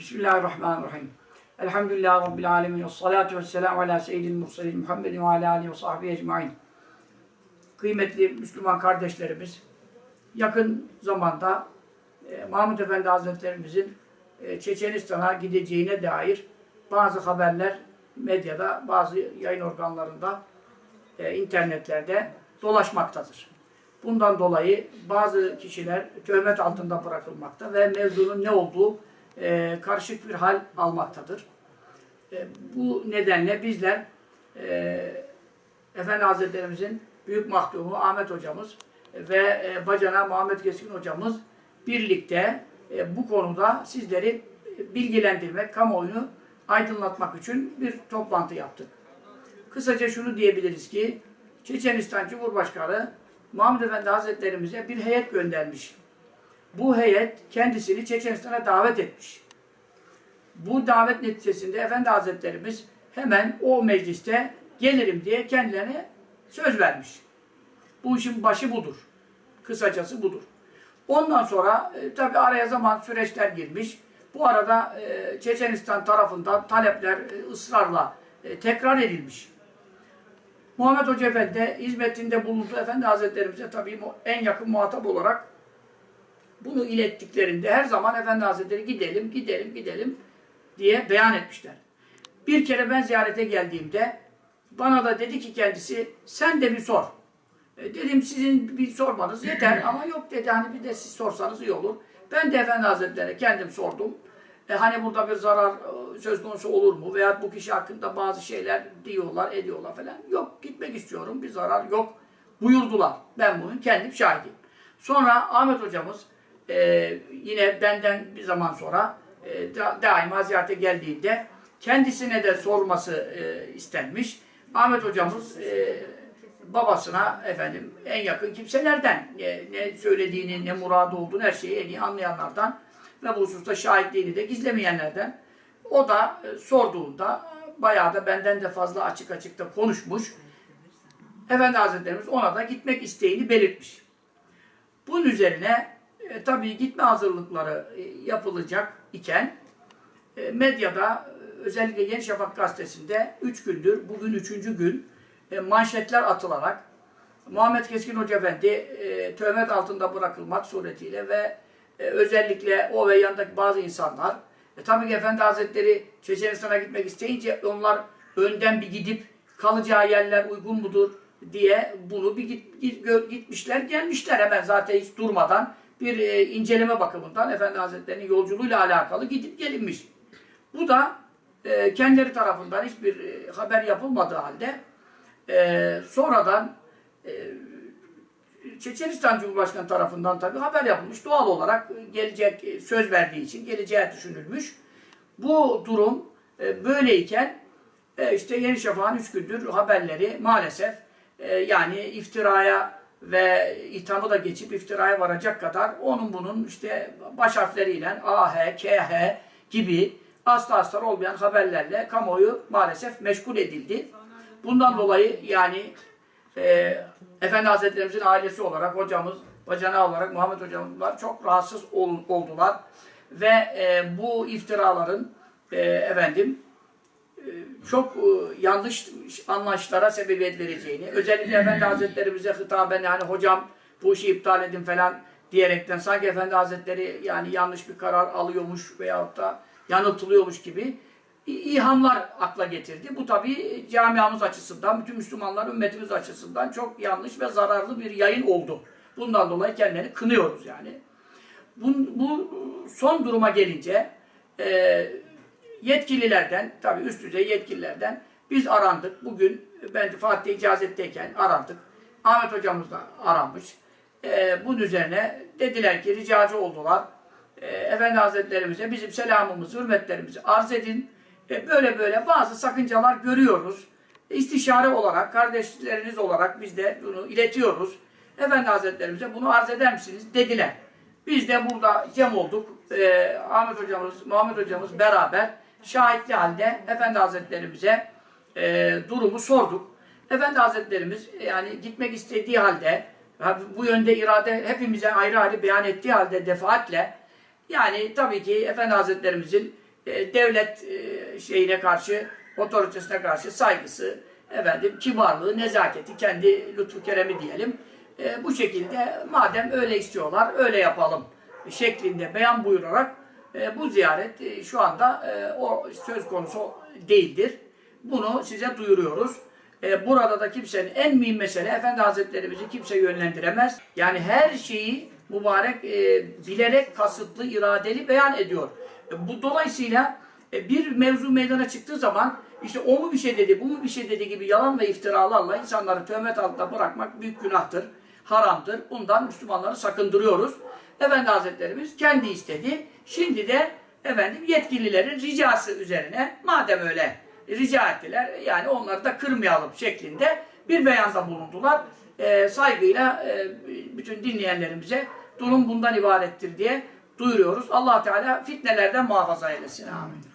Bismillahirrahmanirrahim. Elhamdülillahi Rabbil alemin. Salatu ve selamu ala seyyidil mursalin Muhammedin ve ala alihi ve sahbihi ecmain. Kıymetli Müslüman kardeşlerimiz, yakın zamanda e, Mahmud Efendi Hazretlerimizin e, Çeçenistan'a gideceğine dair bazı haberler medyada, bazı yayın organlarında, e, internetlerde dolaşmaktadır. Bundan dolayı bazı kişiler töhmet altında bırakılmakta ve mevzunun ne olduğu e, karışık bir hal almaktadır. E, bu nedenle bizler e, Efendi Hazretlerimizin büyük mahdumu Ahmet hocamız ve e, bacana Muhammed Keskin hocamız birlikte e, bu konuda sizleri bilgilendirmek, kamuoyunu aydınlatmak için bir toplantı yaptık. Kısaca şunu diyebiliriz ki Çeçenistan Cumhurbaşkanı Mahmud Efendi Hazretlerimize bir heyet göndermiş. Bu heyet kendisini Çeçenistan'a davet etmiş. Bu davet neticesinde Efendi Hazretlerimiz hemen o mecliste gelirim diye kendilerine söz vermiş. Bu işin başı budur. Kısacası budur. Ondan sonra e, tabi araya zaman süreçler girmiş. Bu arada e, Çeçenistan tarafından talepler e, ısrarla e, tekrar edilmiş. Muhammed Hoca Efendi de hizmetinde bulundu. Efendi Hazretlerimize tabii en yakın muhatap olarak bunu ilettiklerinde her zaman Efendi Hazretleri gidelim, gidelim, gidelim diye beyan etmişler. Bir kere ben ziyarete geldiğimde bana da dedi ki kendisi sen de bir sor. E, dedim sizin bir sormanız yeter ama yok dedi hani bir de siz sorsanız iyi olur. Ben de Efendi Hazretleri'ne kendim sordum. E, hani burada bir zarar e, söz konusu olur mu? Veya bu kişi hakkında bazı şeyler diyorlar, ediyorlar falan. Yok gitmek istiyorum bir zarar yok buyurdular. Ben bunun kendim şahidiyim. Sonra Ahmet hocamız e, yine benden bir zaman sonra e, da, daima ziyarete geldiğinde kendisine de sorması e, istenmiş. Ahmet hocamız e, babasına efendim en yakın kimselerden ne, ne söylediğini, ne muradı olduğunu her şeyi en iyi anlayanlardan ve bu hususta şahitliğini de gizlemeyenlerden o da e, sorduğunda bayağı da benden de fazla açık açık da konuşmuş. Efendi Hazretlerimiz ona da gitmek isteğini belirtmiş. Bunun üzerine e, tabii gitme hazırlıkları e, yapılacak iken e, medyada e, özellikle Yeni Şafak gazetesinde 3 gündür, bugün 3. gün e, manşetler atılarak Muhammed Keskin Hoca Efendi e, töhmet altında bırakılmak suretiyle ve e, özellikle o ve yanındaki bazı insanlar e, tabii ki Efendi Hazretleri Çeçenistan'a gitmek isteyince onlar önden bir gidip kalacağı yerler uygun mudur diye bunu bir git, git- gitmişler gelmişler hemen zaten hiç durmadan bir e, inceleme bakımından Efendi Hazretleri'nin yolculuğuyla alakalı gidip gelinmiş. Bu da e, kendileri tarafından hiçbir e, haber yapılmadığı halde e, sonradan e, Çeçenistan Cumhurbaşkanı tarafından tabii haber yapılmış. Doğal olarak gelecek e, söz verdiği için geleceği düşünülmüş. Bu durum e, böyleyken e, işte Yeni Şafak'ın üç gündür haberleri maalesef e, yani iftiraya ve ithamı da geçip iftiraya varacak kadar onun bunun işte baş harfleriyle A, H, K, H gibi asla astar olmayan haberlerle kamuoyu maalesef meşgul edildi. Bundan dolayı yani e, Efendi Hazretlerimizin ailesi olarak hocamız, bacana olarak Muhammed hocamızlar çok rahatsız ol- oldular. Ve e, bu iftiraların e, efendim çok e, yanlış anlayışlara sebebiyet vereceğini, özellikle Efendi Hazretlerimize hitaben yani hocam bu işi iptal edin falan diyerekten sanki Efendi Hazretleri yani yanlış bir karar alıyormuş veyahut da yanıltılıyormuş gibi ihamlar akla getirdi. Bu tabi camiamız açısından, bütün Müslümanlar ümmetimiz açısından çok yanlış ve zararlı bir yayın oldu. Bundan dolayı kendilerini kınıyoruz yani. Bu, bu son duruma gelince e, yetkililerden, tabii üst düzey yetkililerden biz arandık. Bugün ben Fatih'te icazetteyken arandık. Ahmet hocamız da aranmış. E, bunun üzerine dediler ki ricacı oldular. E, Efendi Hazretlerimize bizim selamımızı, hürmetlerimizi arz edin. E, böyle böyle bazı sakıncalar görüyoruz. İstişare olarak, kardeşleriniz olarak biz de bunu iletiyoruz. Efendi Hazretlerimize bunu arz eder misiniz dediler. Biz de burada cem olduk. Ee, Ahmet hocamız, Muhammed hocamız beraber şahitli halde Efendi Hazretlerimize e, durumu sorduk. Efendi Hazretlerimiz yani gitmek istediği halde ha, bu yönde irade hepimize ayrı ayrı beyan ettiği halde defaatle yani tabii ki Efendi Hazretlerimizin e, devlet e, şeyine karşı, otoritesine karşı saygısı, efendim kibarlığı, nezaketi, kendi lütfu keremi diyelim. E, bu şekilde madem öyle istiyorlar, öyle yapalım şeklinde beyan buyurarak e, bu ziyaret e, şu anda e, o söz konusu değildir. Bunu size duyuruyoruz. E, burada da kimsenin en mühim mesele Efendi Hazretlerimizi kimse yönlendiremez. Yani her şeyi mübarek e, bilerek kasıtlı, iradeli beyan ediyor. E, bu dolayısıyla e, bir mevzu meydana çıktığı zaman işte o mu bir şey dedi, bu mu bir şey dedi gibi yalan ve iftiralarla insanları töhmet altında bırakmak büyük günahtır, haramdır. Bundan Müslümanları sakındırıyoruz. Efendi Hazretlerimiz kendi istedi. Şimdi de efendim yetkililerin ricası üzerine madem öyle rica ettiler yani onları da kırmayalım şeklinde bir beyanda bulundular. Ee, saygıyla e, bütün dinleyenlerimize durum bundan ibarettir diye duyuruyoruz. allah Teala fitnelerden muhafaza eylesin. Amin.